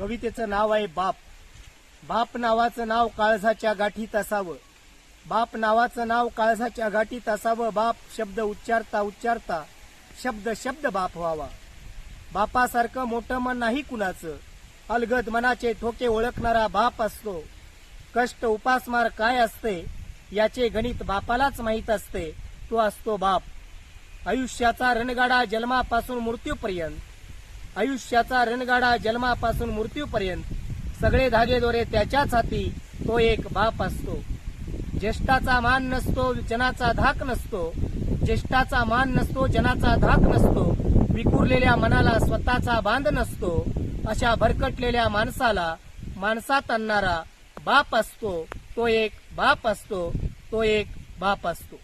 कवितेचं नाव आहे बाप. बाप नावाचं नाव काळजाच्या गाठीत असावं. बाप नावाचं नाव काळजाच्या गाठीत असावं. बाप शब्द उच्चारता उच्चारता. शब्द शब्द बाप व्हावा. बापासारखं मोठं मन नाही कुणाचं. अलगद मनाचे ठोके ओळखणारा बाप असतो. कष्ट उपासमार काय असते याचे गणित बापालाच माहीत असते. तो असतो बाप. आयुष्याचा रणगाडा जन्मापासून मृत्यूपर्यंत. आयुष्याचा रणगाडा जन्मापासून मृत्यूपर्यंत. सगळे धागेदोरे त्याच्याच हाती तो एक बाप असतो. ज्येष्ठाचा मान नसतो जनाचा धाक नसतो. ज्येष्ठाचा मान नसतो जनाचा धाक नसतो. विखुरलेल्या मनाला स्वतःचा बांध नसतो. अशा भरकटलेल्या माणसाला माणसात आणणारा बाप असतो. तो एक बाप असतो तो एक बाप असतो.